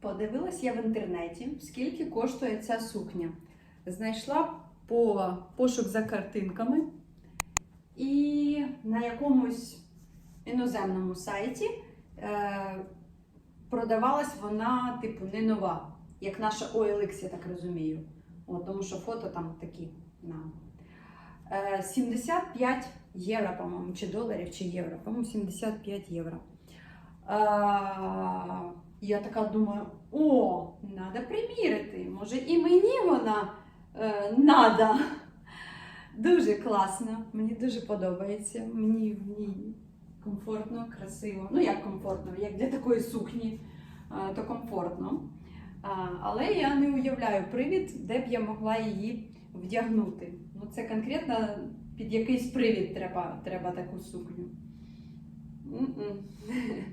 Подивилась я в інтернеті, скільки коштує ця сукня. Знайшла по пошук за картинками і на якомусь іноземному сайті е, продавалась вона, типу, не нова, як наша OLX, я так розумію. От, тому що фото там такі. На. Е, 75 євро, по-моєму, чи доларів, чи євро. По-моєму, 75 євро. А, я така думаю, о, треба приміряти. Може і мені вона е, надо. Дуже класно, мені дуже подобається. Мені в ній комфортно, красиво. Ну, як комфортно, як для такої сукні, е, то комфортно. А, але я не уявляю привід, де б я могла її вдягнути. Ну, це конкретно під якийсь привід треба, треба таку сукню. М-м.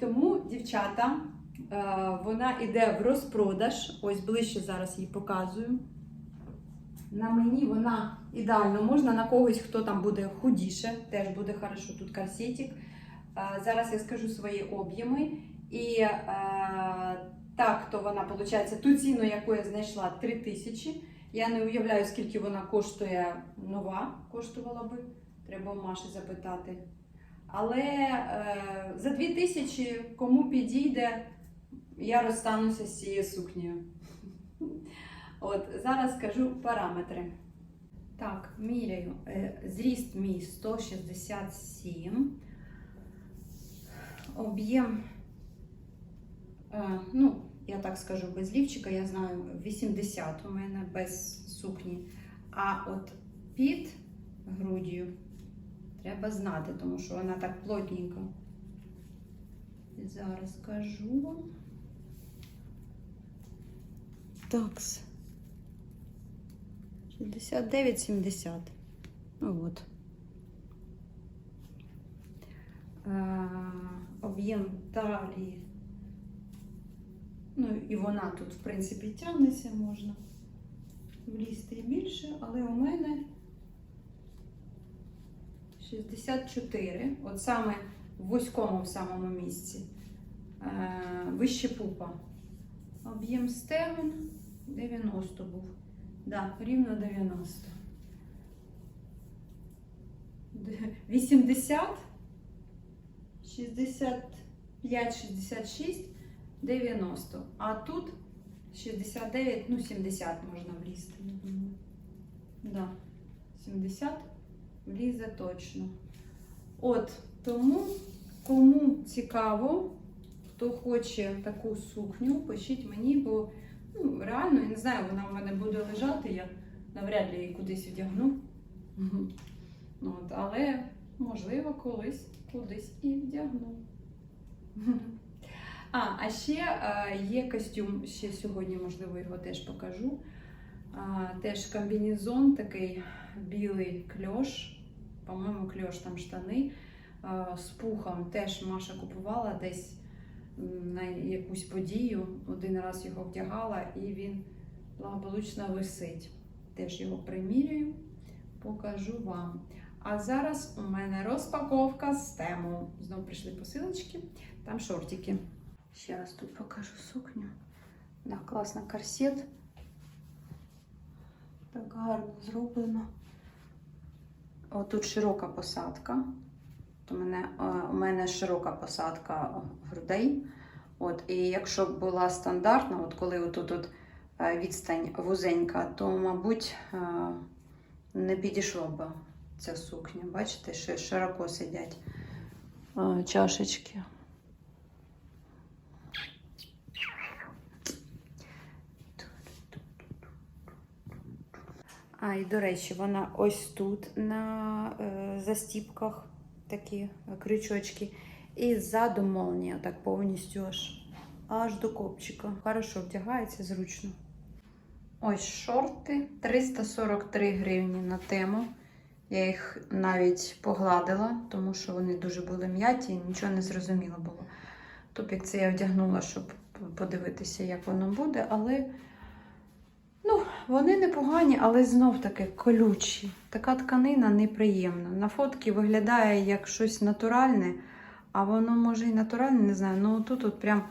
Тому, дівчата, е, вона йде в розпродаж. Ось ближче зараз її показую. На мені вона ідеально можна на когось, хто там буде худіше, теж буде хорошо. Тут корсетик. Е, Зараз я скажу свої об'єми. І е, так, то вона, виходить, ту ціну, яку я знайшла, 3 тисячі. Я не уявляю, скільки вона коштує нова, коштувала би. Треба у Маші запитати. Але е, за 2 тисячі кому підійде, я розстануся з цією сукнею. От, зараз скажу параметри. Так, міряю. Е, Зріст мій 167. Об'єм, е, ну, я так скажу, без лівчика, я знаю, 80 у мене без сукні. А от під груддю треба знати, тому що вона так плотненько. Зараз скажу вам. Такс. 69-70. Ну от. Е, Об'єм талії. Ну і вона тут, в принципі, тягнеться, можна влізти і більше, але у мене 64. От саме в вузькому в самому місці. Е, Вище пупа. Об'єм стегон 90 був. Да, рівно 90. Де- 80, 65, 66, 90. А тут 69, ну 70 можна влізти. Да, 70 влізе точно. От, тому, кому цікаво, хто хоче таку сукню, пишіть мені, бо ну, реально, я не знаю, вона в мене буде лежати, я навряд ли її кудись вдягну. Ну, От, але, можливо, колись кудись і вдягну. А, а ще е, є костюм, ще сьогодні, можливо, його теж покажу. Теж комбінезон такий білий кльош. По-моєму, кльош там штани з пухом. Теж Маша купувала десь на якусь подію. Один раз його вдягала і він благополучно висить. Теж його примірюю, покажу вам. А зараз у мене розпаковка з тему. Знову прийшли посилочки, там шортики. Ще раз тут покажу сукню. Да, класно корсет. Так гарно зроблено. О, тут широка посадка. то у, мене, е, у мене широка посадка грудей. От, і якщо б була стандартна, от коли отут от е, відстань вузенька, то, мабуть, е, не підійшла б ця сукня. Бачите, широко сидять чашечки. А, і до речі, вона ось тут на е, застіпках такі крючочки. І ззаду молнія, так повністю аж, аж до копчика. Хорошо вдягається зручно. Ось шорти 343 гривні на тему. Я їх навіть погладила, тому що вони дуже були м'яті і нічого не зрозуміло було. Топік це я вдягнула, щоб подивитися, як воно буде, але ну, вони непогані, але знов таки колючі. Така тканина неприємна. На фотки виглядає як щось натуральне, а воно може і натуральне, не знаю. Ну тут от прям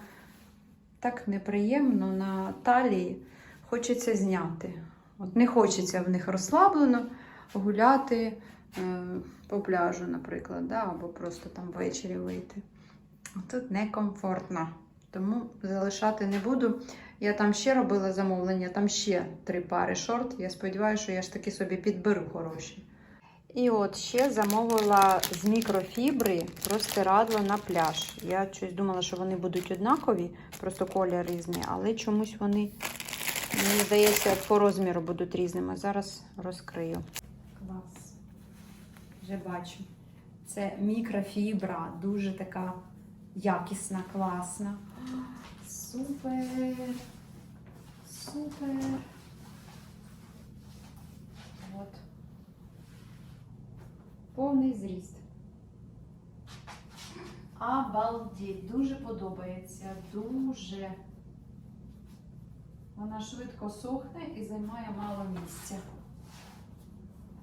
так неприємно на талії. Хочеться зняти. От не хочеться в них розслаблено гуляти е, по пляжу, наприклад, да? або просто там ввечері вийти. Тут некомфортно. Тому залишати не буду. Я там ще робила замовлення, там ще три пари шорт. Я сподіваюся, що я ж таки собі підберу хороші. І от ще замовила з мікрофібри простирадло на пляж. Я щось думала, що вони будуть однакові, просто колір різний, але чомусь вони, мені здається, по розміру будуть різними. Зараз розкрию. Клас. Вже бачу. Це мікрофібра, дуже така якісна, класна. Супер. Супер. От. Повний зріст. Обалдеть, дуже подобається. Дуже. Вона швидко сохне і займає мало місця.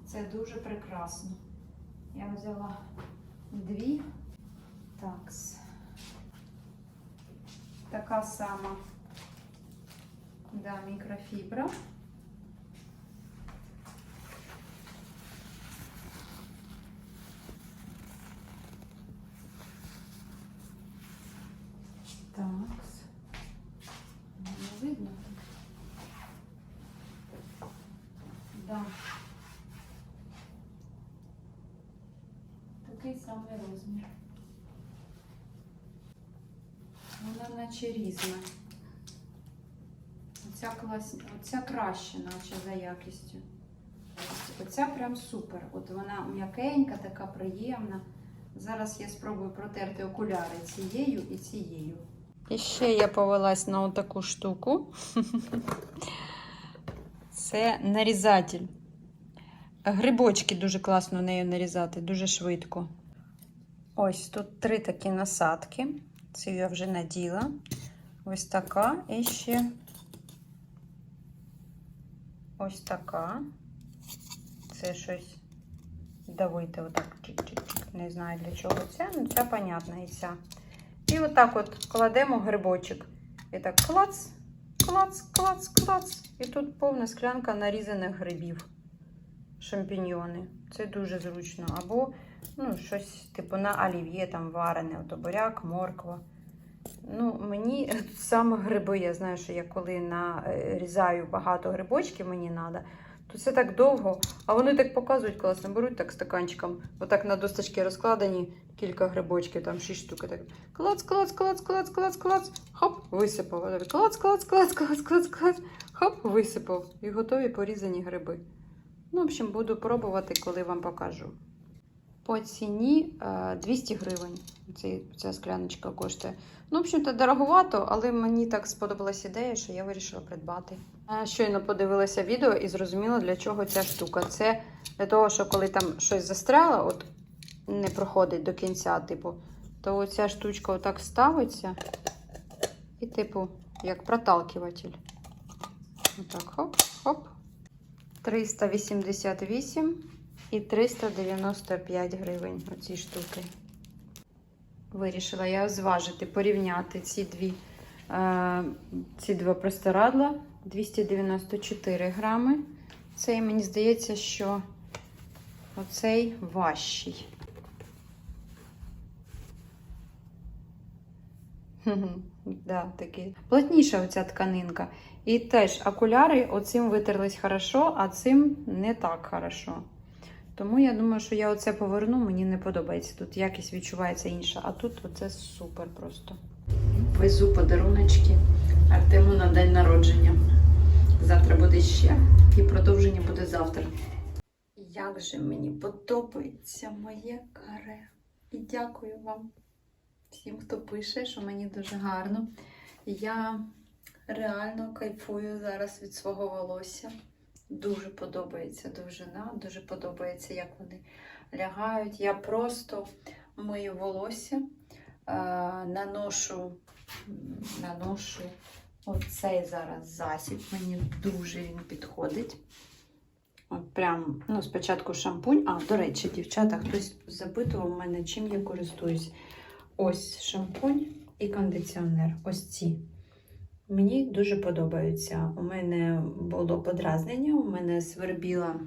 Це дуже прекрасно. Я взяла дві. Такс. Така сама да, мікрофібра. Так. Не видно. Да. Такий самий розмір. Вона наче різна. Оця, клас... Оця краще, наче за якістю. Оця прям супер. От вона м'якенька, така приємна. Зараз я спробую протерти окуляри цією і цією. І ще я повелась на отаку штуку. Це нарізатель. Грибочки дуже класно нею нарізати, дуже швидко. Ось тут три такі насадки. Цю я вже наділа. Ось така і ще ось така. Це щось давити, отак чик-чик-чик. Не знаю для чого це, ну ця понятна і ця. І отак от кладемо грибочок. І так клац, клац, клац, клац. І тут повна склянка нарізаних грибів. Шампіньйони. Це дуже зручно. Або ну, щось типу на олів'є там варене, от буряк, морква. Ну, мені саме гриби, я знаю, що я коли нарізаю багато грибочків, мені треба, то це так довго, а вони так показують класно, беруть так стаканчиком, отак на досточки розкладені кілька грибочків, там шість штук. Так. Клац, клац, клац, клац, клац, клац, хоп, висипав. Клац, клац, клац, клац, клац, клац, хоп, висипав. І готові порізані гриби. Ну, в общем, буду пробувати, коли вам покажу. По ціні е, 200 гривень. Ця, ця скляночка коштує. Ну, в общем-то, дороговато, але мені так сподобалась ідея, що я вирішила придбати. Щойно подивилася відео і зрозуміла, для чого ця штука. Це для того, що коли там щось застряло, от не проходить до кінця, типу, то оця штучка отак ставиться і, типу, як проталкиватель. Отак, хоп, хоп. 388 і 395 гривень оці штуки. Вирішила я зважити, порівняти ці дві, е, ці два простирадла. 294 грами. Цей, мені здається, що оцей важчий. Да, такий. Плотніша оця тканинка. І теж окуляри оцим витерлись хорошо, а цим не так хорошо. Тому я думаю, що я оце поверну, мені не подобається. Тут якість відчувається інша, а тут оце супер просто. Везу подаруночки Артему на день народження. Завтра буде ще, і продовження буде завтра. Як же мені подобається моє каре. І дякую вам всім, хто пише, що мені дуже гарно. Я реально кайфую зараз від свого волосся. Дуже подобається довжина, дуже подобається, як вони лягають. Я просто мию волосся, е, наношу, наношу оцей зараз засіб. Мені дуже він підходить. От прям, ну, спочатку шампунь. А, до речі, дівчата, хтось запитував мене, чим я користуюсь. Ось шампунь і кондиціонер. Ось ці. Мені дуже подобаються. У мене було подразнення, у мене свербіла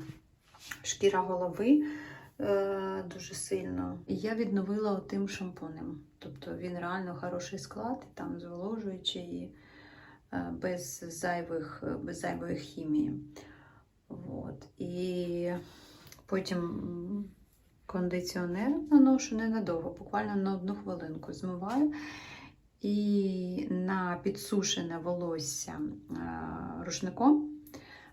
шкіра голови е, дуже сильно. І я відновила тим шампунем. Тобто він реально хороший склад, там зволожуючий, і, е, без, зайвих, без зайвої хімії. От. І потім кондиціонер наношу ненадовго, буквально на одну хвилинку змиваю. І на підсушене волосся е, рушником.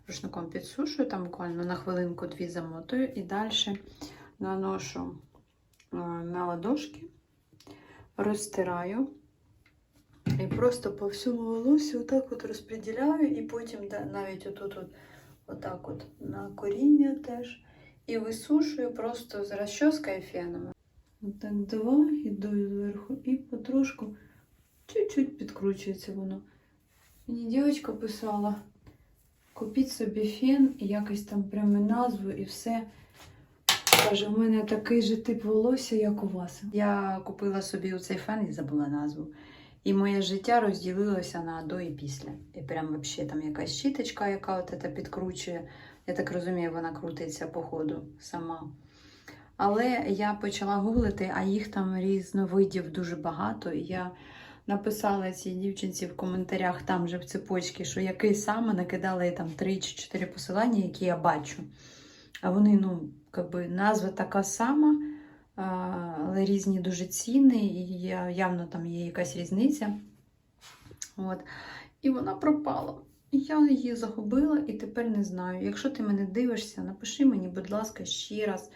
Рушником підсушую, там буквально на хвилинку-дві замотую і далі наношу е, на ладошки, розтираю і просто по всьому волосю отак от розподіляю, і потім навіть отут от, отак от на коріння теж. І висушую просто з розчоскою і феном. Отак два, іду зверху і потрошку чуть-чуть підкручується воно. Мені дівчинка писала, купіть собі фен і якось там прямо назву і все. Каже, у мене такий же тип волосся, як у вас. Я купила собі цей фен і забула назву. І моє життя розділилося на до і після. І прям взагалі там якась щіточка, яка от це підкручує. Я так розумію, вона крутиться по ходу сама. Але я почала гуглити, а їх там різновидів дуже багато. І я написала цій дівчинці в коментарях там же в цепочці, що який саме накидала їй там 3 чи 4 посилання, які я бачу. А вони, ну, якби назва така сама, але різні дуже ціни, і явно там є якась різниця. От. І вона пропала. Я її загубила і тепер не знаю. Якщо ти мене дивишся, напиши мені, будь ласка, ще раз,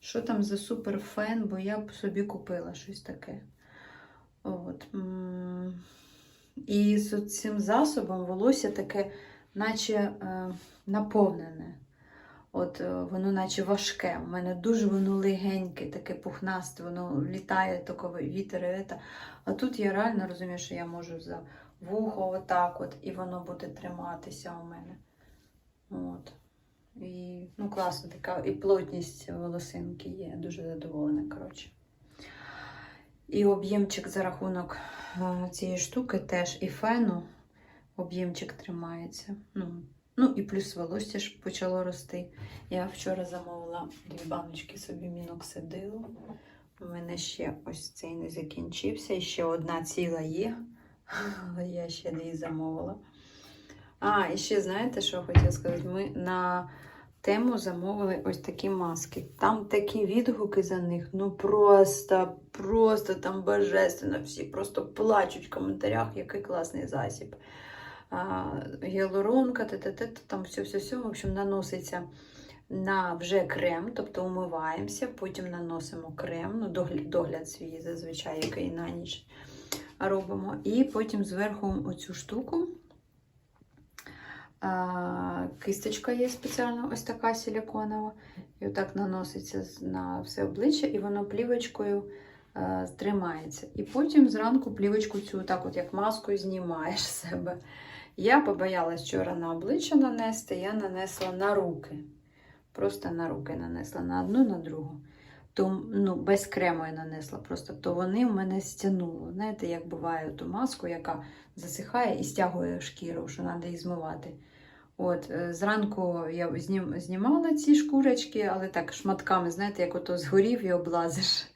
що там за суперфен, бо я б собі купила щось таке. От. І з цим засобом волосся таке, наче е, наповнене. От е, воно наче важке. У мене дуже воно легеньке, таке пухнасте, воно літає таковий вітер. і. А тут я реально розумію, що я можу за вухо отак от, і воно буде триматися у мене. От. І ну, класно, така і плотність волосинки є. Дуже задоволена, коротше. І об'ємчик за рахунок е, цієї штуки теж і фену об'ємчик тримається. Ну, ну і плюс волосся ж почало рости. Я вчора замовила дві баночки собі міноксидилу. У мене ще ось цей не закінчився. І ще одна ціла є, але я ще не її замовила. А, і ще знаєте, що хотіла сказати? Ми на тему замовили ось такі маски. Там такі відгуки за них, ну просто, просто там божественно. Всі просто плачуть в коментарях, який класний засіб. Гіалуронка, т-т-т, там все-все-все, в общем, наноситься на вже крем, тобто умиваємося, потім наносимо крем, ну, догляд, догляд свій зазвичай, який на ніч робимо. І потім зверху оцю штуку. Кисточка є спеціальна, ось така силіконова. І отак наноситься на все обличчя, і воно плівочкою тримається. І потім зранку плівочку цю, так от як маскою, знімаєш з себе. Я побоялась вчора на обличчя нанести, я нанесла на руки. Просто на руки нанесла на одну, на другу. То, ну, без крему я нанесла просто, то вони в мене стягнуло. Знаєте, як буває ту маску, яка засихає і стягує шкіру, що треба її змивати. От, е, зранку я знім, знімала ці шкурочки, але так шматками, знаєте, як ото згорів і облазиш.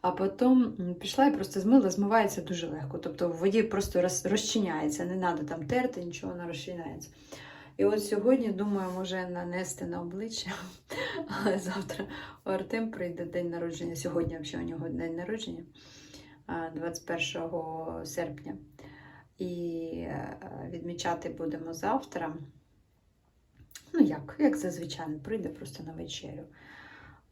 А потім пішла і просто змила, змивається дуже легко. Тобто в воді просто розчиняється, не треба там терти, нічого не розчиняється. І от сьогодні, думаю, може нанести на обличчя, але завтра у Артем прийде день народження. Сьогодні взагалі у нього день народження, 21 серпня. І е, відмічати будемо завтра. Ну, як, як зазвичай, прийде просто на вечерю.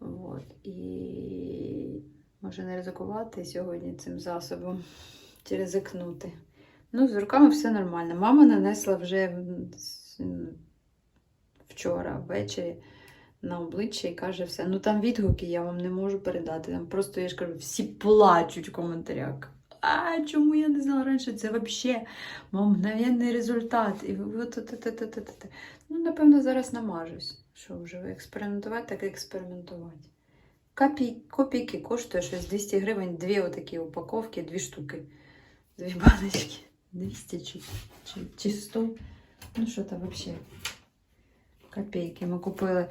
От. І може не ризикувати сьогодні цим засобом, чи ризикнути. Ну, з руками все нормально. Мама нанесла вже вчора ввечері на обличчя і каже все. Ну там відгуки я вам не можу передати. Там просто я ж кажу, всі плачуть в коментарях. А чому я не знала раніше? Це взагалі мгновенний результат. І от. Ну, напевно, зараз намажусь. Що вже експериментувати, так експериментувати. Копій, копійки коштує щось 200 гривень, дві отакі упаковки, дві штуки, дві баночки. 200 чи, чи, чи 100. Ну що то взагалі копійки. Ми купили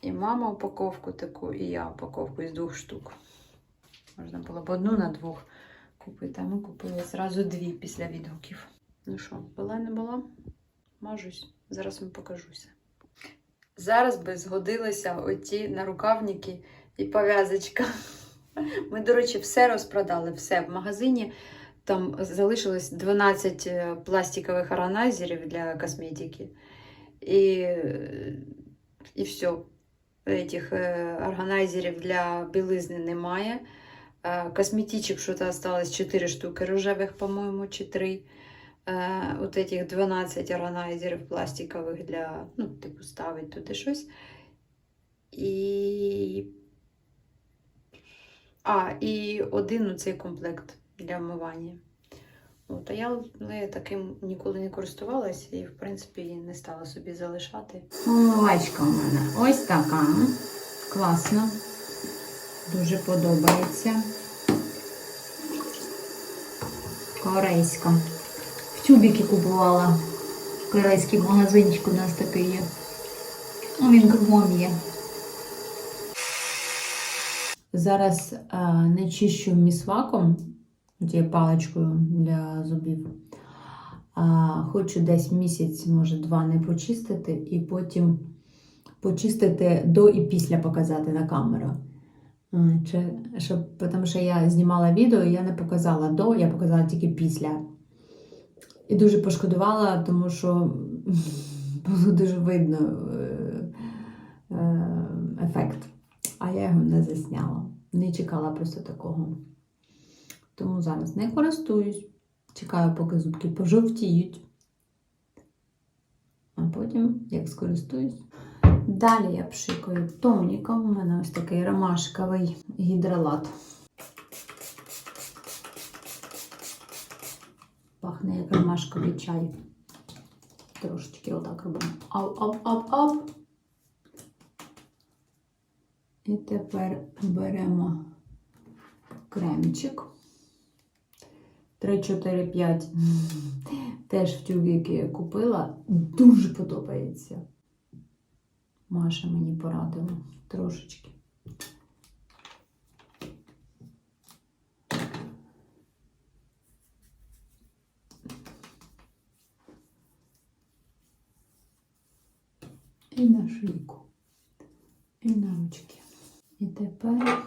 і мама упаковку таку, і я упаковку із двох штук. Можна було б одну на двох купити, а ми купили зразу дві після відгуків. Ну що, була не була? Мажусь. Зараз вам покажуся. Зараз би згодилися оті нарукавники і пов'язочка. Ми, до речі, все розпродали, все в магазині. Там залишилось 12 е, пластикових органайзерів для косметики. І, і все. Этих е, органайзерів для білизни немає. Е, Косметичок що-то осталось 4 штуки рожевих, по-моєму, чи 3. Е, от этих 12 органайзерів пластикових для, ну, типу, ставить туди щось. І. А, і один оцей комплект для вмивання. От, а я таким ніколи не користувалася і, в принципі, не стала собі залишати. Омивачка у мене ось така. Класно. Дуже подобається. Корейська. В тюбіки купувала. Корейський магазинчик у нас такий є. Ну, він кругом є. Зараз а, не чищу місваком, цією паличкою для зубів. Хочу десь місяць, може два не почистити, і потім почистити до і після показати на камеру. Чи, щоб, тому що я знімала відео, я не показала до, я показала тільки після. І дуже пошкодувала, тому що було дуже видно е, е, ефект. А я його не засняла. Не чекала просто такого. Тому зараз не користуюсь. Чекаю, поки зубки пожовтіють. А потім, як скористуюсь. Далі я пшикаю тоніком. У мене ось такий ромашковий гідролат. Пахне як ромашковий чай. Трошечки отак робимо. Ап-ап-ап-ап. І тепер беремо кремчик. 3, 4, 5. Теж в я купила. Дуже подобається. Маша мені порадила трошечки. І на шийку, і на ручки. І тепер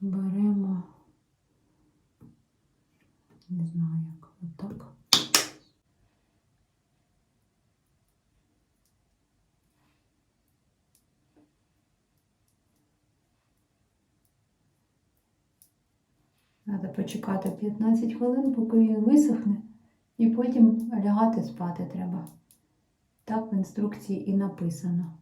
беремо, не знаю як, отак. Треба почекати 15 хвилин, поки він висохне, і потім лягати спати треба. Так в інструкції і написано.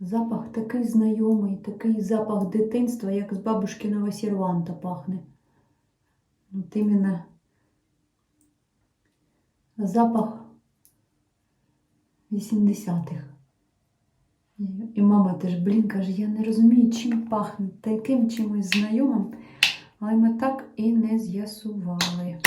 Запах такий знайомий, такий запах дитинства, як з бабушкиного серванта пахне. От іменно запах 80-х. І- мама теж, блін, каже, я не розумію, чим пахне, таким чимось знайомим, але ми так і не з'ясували.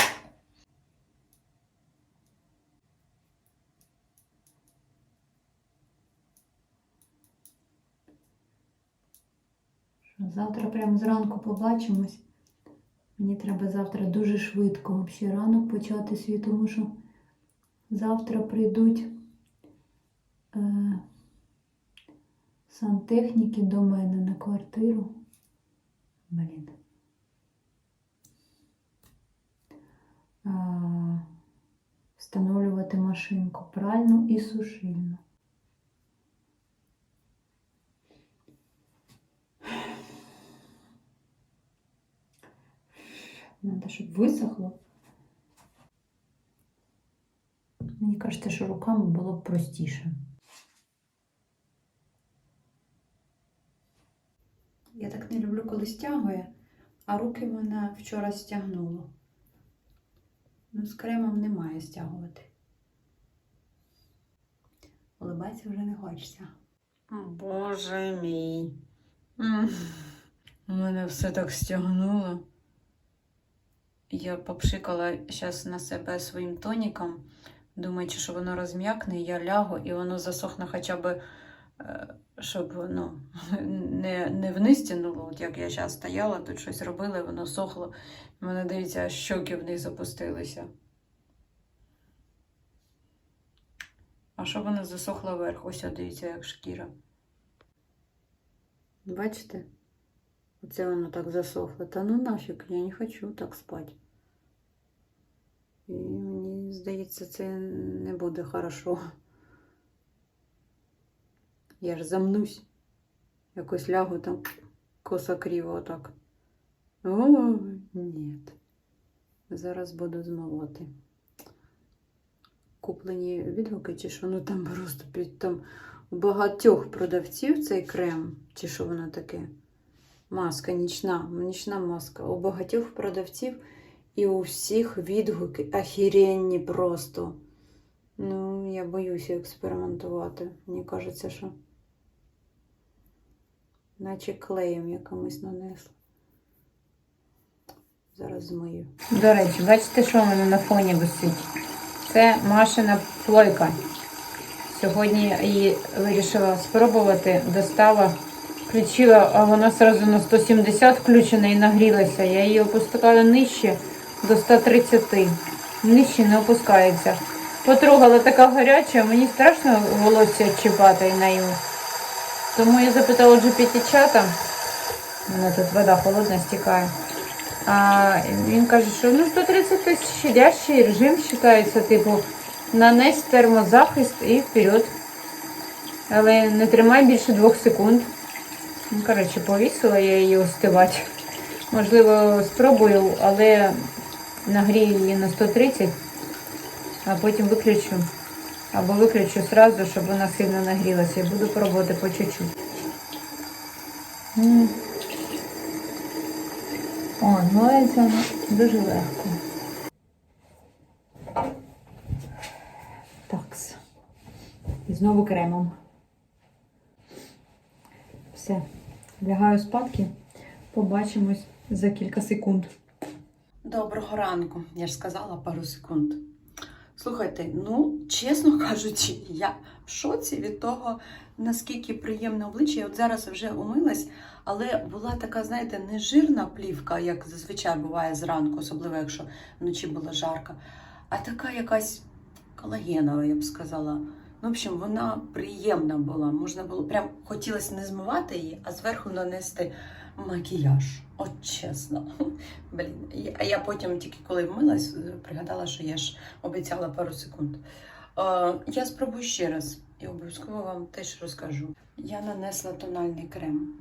Завтра прямо зранку побачимось. Мені треба завтра дуже швидко ще ранок почати свій, тому що завтра прийдуть е, сантехніки до мене на квартиру. Блін. Встановлювати машинку пральну і сушильну. Надо, щоб висохло. Мені кажеться, що руками було б простіше. Я так не люблю, коли стягує, а руки мене вчора стягнуло. Ну, з кремом немає стягувати. Улибатися вже не хочеться. Боже мій. У мене все так стягнуло. Я попшикала зараз на себе своїм тоніком, думаючи, що воно розм'якне, я лягу і воно засохне хоча б, щоб ну, не, не вниз тянуло. От як я зараз стояла, тут щось робила, воно сохло. У мене, дивіться, щоки вниз опустилися. А що воно засохло вверх? Ось, дивіться, як шкіра. Бачите? Оце воно так засохло. Та ну нафіг, я не хочу так спати. І мені здається, це не буде хорошо. Я ж замнусь. Якось лягу там косо криво отак. О, ні. Зараз буду змивати. Куплені відгуки, чи що ну там просто під там у багатьох продавців цей крем, чи що воно таке. Маска нічна, нічна маска. У багатьох продавців і у всіх відгуки охеренні просто. Ну, я боюся експериментувати. Мені кажеться, що наче клеєм якимось нанесла. Зараз змию. До речі, бачите, що в мене на фоні висить? Це Машина плойка. Сьогодні її вирішила спробувати, достала, включила, а вона одразу на 170 включена і нагрілася. Я її опускала нижче до 130. Нижче не опускається. Потрогала така гаряча, мені страшно волосся чіпати на нею. Тому я запитала GPT-чата, у мене тут вода холодна стікає. А він каже, що ну 130 тисяч щадящий режим вважається, типу, нанесь термозахист і вперед. Але не тримай більше двох секунд. Ну, коротше, повісила я її остивати. Можливо, спробую, але нагрію її на 130, а потім виключу. Або виключу сразу, щоб вона сильно нагрілася. І буду пробувати по чуть-чуть. О, вона дуже легко. Такс. І знову кремом. Все. Лягаю спадки. Побачимось за кілька секунд. Доброго ранку. Я ж сказала пару секунд. Слухайте, ну, чесно кажучи, я в шоці від того, наскільки приємне обличчя. Я от зараз вже умилась, але була така, знаєте, не жирна плівка, як зазвичай буває зранку, особливо якщо вночі було жарко, а така якась колагенова, я б сказала. Ну, в общем, вона приємна була. Можна було прям хотілося не змивати її, а зверху нанести макіяж. От чесно. Блін. А я потім, тільки коли вмилась, пригадала, що я ж обіцяла пару секунд. Е, я спробую ще раз і обов'язково вам теж розкажу. Я нанесла тональний крем.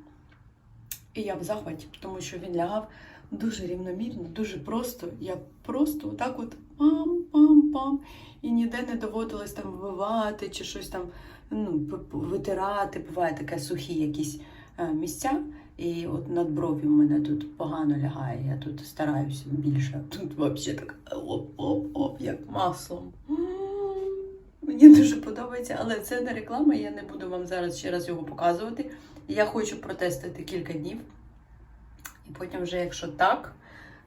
І я в захваті, тому що він лягав дуже рівномірно, дуже просто. Я просто отак от пам-пам-пам. І ніде не доводилось там вбивати чи щось там ну, витирати. Буває таке сухі якісь е, місця. І от над бров'ю в мене тут погано лягає. Я тут стараюся більше. Тут взагалі так оп-оп-оп, як маслом. Мені дуже подобається, але це не реклама, я не буду вам зараз ще раз його показувати. Я хочу протестити кілька днів. І потім, вже, якщо так,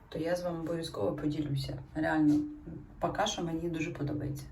то я з вами обов'язково поділюся. Реально, поки що мені дуже подобається.